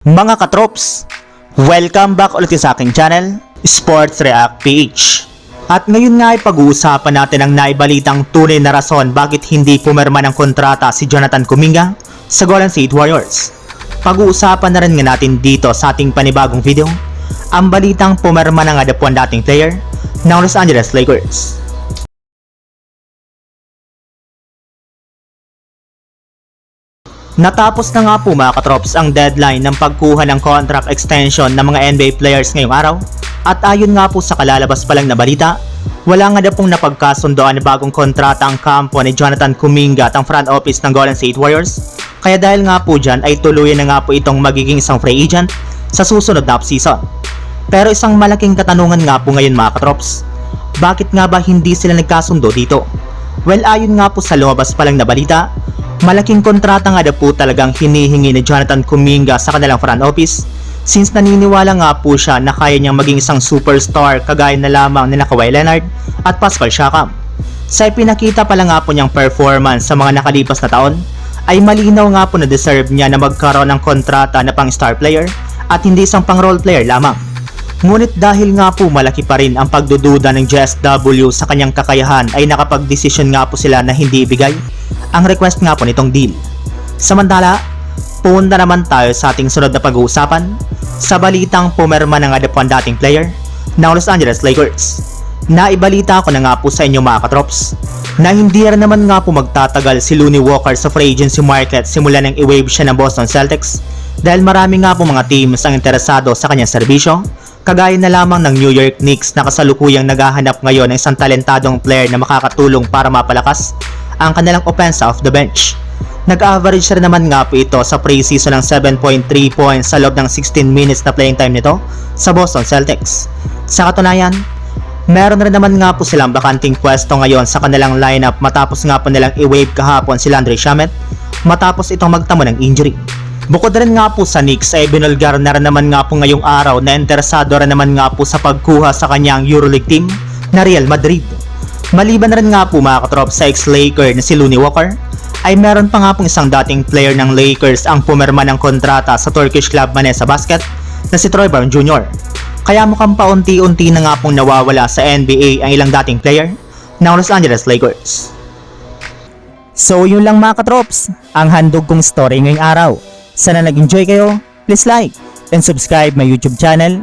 Mga katrops, welcome back ulit sa aking channel, Sports React PH. At ngayon nga ay pag-uusapan natin ang naibalitang tunay na rason bakit hindi pumirma ng kontrata si Jonathan Kuminga sa Golden State Warriors. Pag-uusapan na rin nga natin dito sa ating panibagong video, ang balitang pumirma ng adapuan dating player ng Los Angeles Lakers. Natapos na nga po mga katrops ang deadline ng pagkuha ng contract extension ng mga NBA players ngayong araw at ayon nga po sa kalalabas pa lang na balita, wala nga na pong napagkasundoan na bagong kontrata ang kampo ni Jonathan Kuminga at ang front office ng Golden State Warriors kaya dahil nga po dyan ay tuluyan na nga po itong magiging isang free agent sa susunod na offseason. Pero isang malaking katanungan nga po ngayon mga katrops, bakit nga ba hindi sila nagkasundo dito? Well ayon nga po sa lumabas pa lang na balita, Malaking kontrata nga daw po talagang hinihingi ni Jonathan Kuminga sa kanilang front office since naniniwala nga po siya na kaya niyang maging isang superstar kagaya na lamang ni Kawhi Leonard at Pascal Siakam. Sa ipinakita pala nga po niyang performance sa mga nakalipas na taon, ay malinaw nga po na deserve niya na magkaroon ng kontrata na pang star player at hindi isang pang role player lamang. Ngunit dahil nga po malaki pa rin ang pagdududa ng JSW sa kanyang kakayahan ay nakapagdesisyon nga po sila na hindi ibigay ang request nga po nitong deal. Samantala, punta naman tayo sa ating sunod na pag-uusapan sa balitang pumerma ng adapuan dating player ng Los Angeles Lakers. Naibalita ko na nga po sa inyo mga katrops na hindi rin naman nga po magtatagal si Looney Walker sa free agency market simula nang i-wave siya ng Boston Celtics dahil marami nga po mga teams ang interesado sa kanyang serbisyo kagaya na lamang ng New York Knicks na kasalukuyang naghahanap ngayon ng isang talentadong player na makakatulong para mapalakas ang kanilang offense off the bench. Nag-average rin naman nga po ito sa preseason ng 7.3 points sa loob ng 16 minutes na playing time nito sa Boston Celtics. Sa katunayan, meron rin naman nga po silang bakanting pwesto ngayon sa kanilang lineup matapos nga po nilang i-wave kahapon si Landry Shamet matapos itong magtamo ng injury. Bukod rin nga po sa Knicks ay binulgar na rin naman nga po ngayong araw na interesado rin naman nga po sa pagkuha sa kanyang Euroleague team na Real Madrid. Maliban rin nga po mga katrop sa ex-Laker na si Looney Walker, ay meron pa nga pong isang dating player ng Lakers ang pumirma ng kontrata sa Turkish club Manesa Basket na si Troy Brown Jr. Kaya mukhang paunti-unti na nga pong nawawala sa NBA ang ilang dating player ng Los Angeles Lakers. So yun lang mga katrops, ang handog kong story ngayong araw. Sana nag-enjoy kayo, please like and subscribe my YouTube channel,